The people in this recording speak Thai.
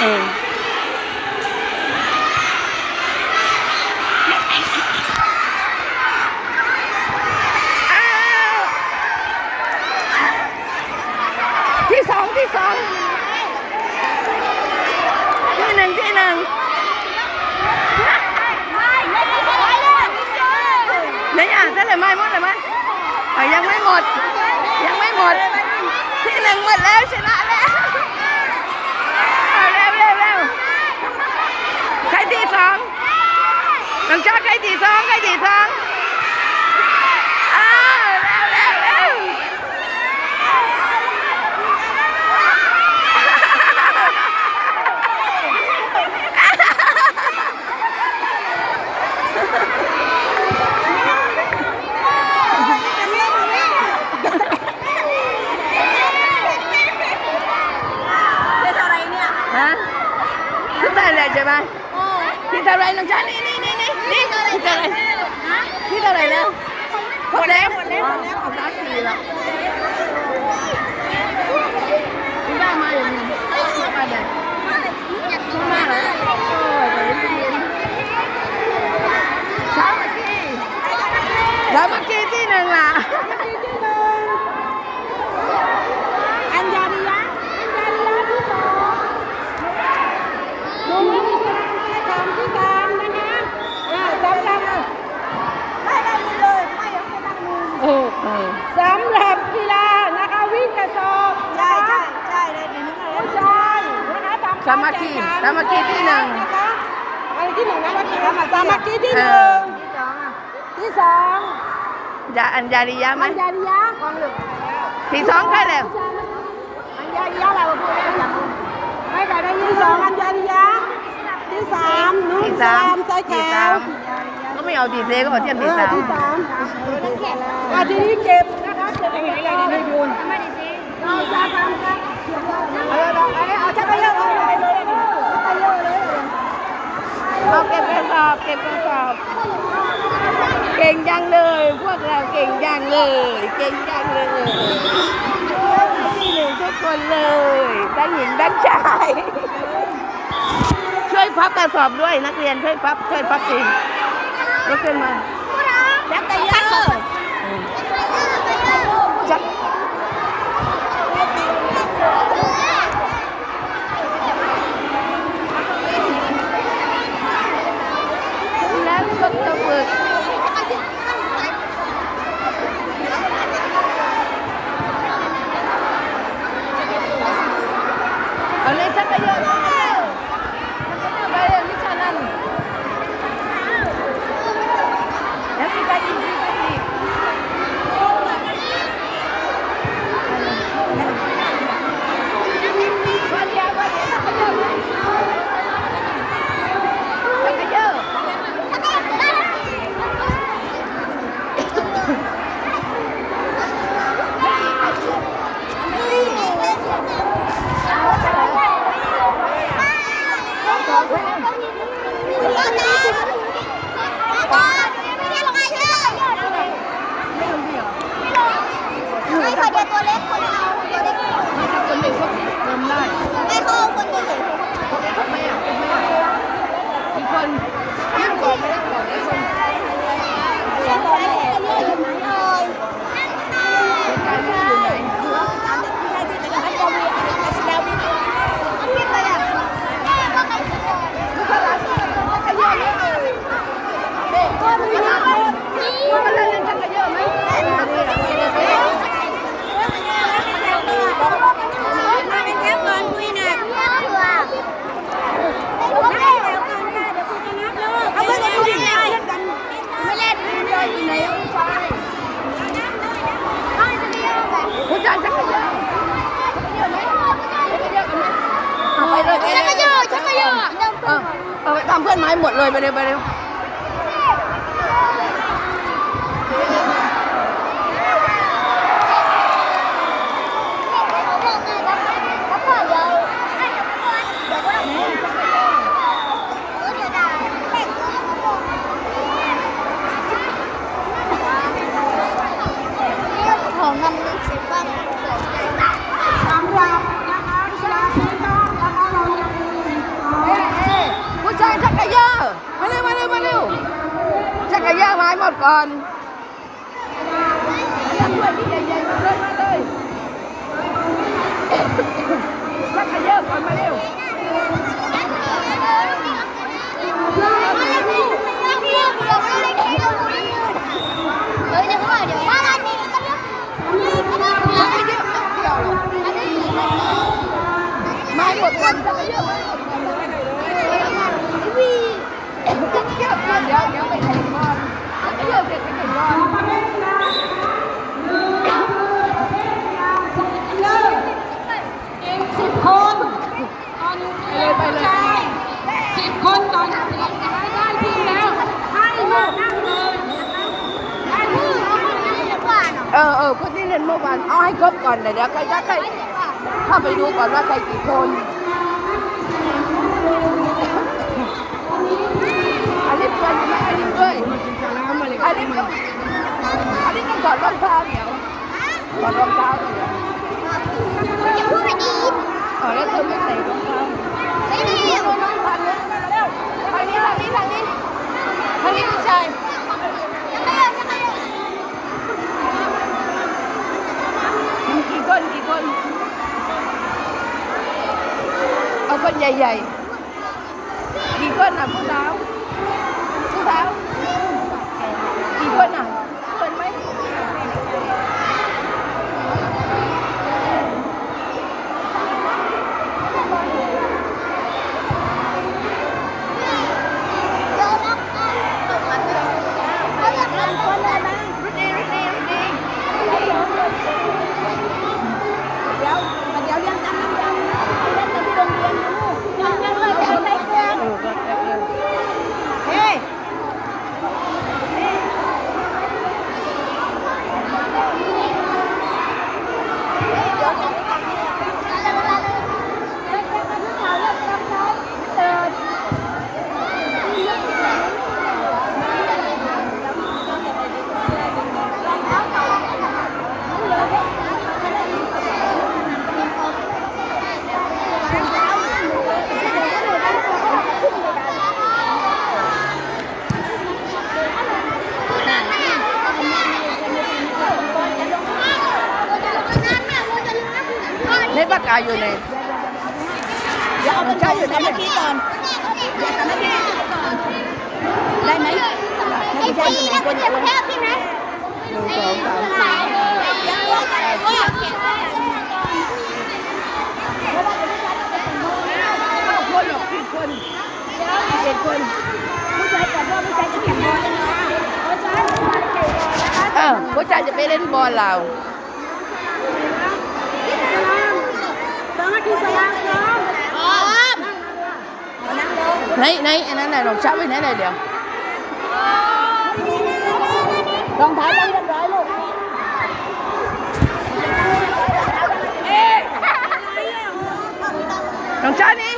เอที่สองที่สองที่หนึ่งที่หนึ่งนี่อะได้เลยไหมหมดเลยไหมยังไม่หมด ยังไม่หมด ที่หนึ่งหมดแล้วชนะแล้ว น้องชาติใครที่สองใครที่สองอ้าวเร็วเร็วเร็วเป็นอะไรเนี่ยฮะพี่ตาอะไรใช่ไหมพี่ตาอะไรน้องชาตินี่นี่นี่นี่นี่พี่ตาอะไรพี่ตาอะไรแล้ว หมดแล้วหมดแล้วหมดแล้วหมดแล้วสี่แล้วพี่ได้มาอย่างนี้มาเดี๋ยวมาเหรอโอ้ยไปเรียนเช้าเมื่อกี้แล้วเมื่อกี้ที่หนึ่งล่ะ อัญญาริยะอัญญาริยะที่สองหนุ่มนักกีฬาชายของที่สามนะคะอ่าสำหรับไม่ได้ยินเลยไม่ยังไม่ได้ยิน เออเออ สำหรับกีฬานะคะวิ่งกระสอบใช่ใช่ใช่เลยในนึกอะไรผู้ชายนะคะทำ สา มัคคีสามัคคีที่หนึ่งนะคะอะไรที่หนึ่งนะเมื่อกี้สามัคคีที่หเอนึ่องที่สองยาอัญญาริยะไหมอัญญาริยะกองหนึ่งที่สองใครแล้วอัญญาริยะอะไรวะพูดได้ยังไม่ไปได้ที่สองอัญญาริยะที่สามนุ่นที่สาสามมใจแขที่สาวมก็ไม่เอาตีเซก็เอาเทียมเอที่อสามที่สามอะทีนี้เก็บนะคะเก็บอะไรอะไรในยูนเราจะทำกันเออเอาเอาชักไปเยอะเลยเลยชักไปเยอะเลย เอาเก็บ กระสอบเก็บกระสอบ เก่งจังเลย พวกเราเก่งจังเลย เก่งจังเลยที่หนึ่งทุกคนเลยทั้งหญิงทั้งชาย ช่วยพับกระสอบด้วยนักเรียนช่วยพับช่วยพับจริงลุกขึ้นมาชักไปเยอะจับ เพื่อนไม้หมดเลยไปเร็วไปเร็ว เขาบอกไงครับเขาบอกเดี๋ยวให้เดี๋ยวก่อนเดี๋ยวก็ต้องพูดเออเดี๋ยวด่าแข่งตัวเขาบอกของมันมีสิบบ้าง สำหรับนะคะกีฬาพื้นบ้านนะคะเรายังมีอีกสอง เอ๊ะเอ๊ะผู้ชายชักกระเยอะมาเร็วมาเร็วมาเร็วชักกระ เยอะไม้หมดก่ เยอะเสร็จไปแข่งก่อนสิบคนตอนนี้ไปเลยสิบคนตอนนี้ได้ทีแล้วให้มานั่งเลยได้ที่เออเออคนที่เล่นเมื่อวานเอาให้ครบก่อนเดี๋ยวเดี๋ยวใครจะใครเข้าไปดูก่อนว่าใครกี่คนอันนี้เพื่อนใช่ไหมอันนี้เพื่อน อันนี้ก็อันนี้ต้องถอดรองเท้าเดี๋ยวถอดรองเท้าเดี๋ยวเออแล้วเธอไม่ใส่รองเท้านี่น้องน้องทางนี้เร็วทางนี้ทางนี้ทางนี้ทางนี้ผู้ชายกี่คนกี่คนเอาคนใหญ่ๆกี่คนอะผู้สาวผู้สาวกี่คนอะคนไหม รุดดีรุดดีรุดดี เดี๋ยวเดี๋ยวเรียนจำน้ำจำเล่นกันที่โรงเรียนนะลูกยังยังเลยจะใช้เครื่อง เออก็เออเออ เฮ้ย ในปากกาอยู่ในเดี๋ยวเอาเป็นใช้อยู่ในเมื่อกี้ก่อนเดี๋ยวทำให้พี่ก่อนได้ไหมนักวิชาอยู่ไหนคนคนหนึ่งสองสามสี่ห้าคนหรอกสิบคนเจ็ดคนผู้ชายกับว่าผู้ชายจะแข่งบอลกันนะผู้ชายผู้ชายเตะบอลนะคะเออผู้ชายจะไปเล่นบอลเรา này này em này đồng chậm với này này đều con thái đang nhận rồi luôn. Đồng chậm đi.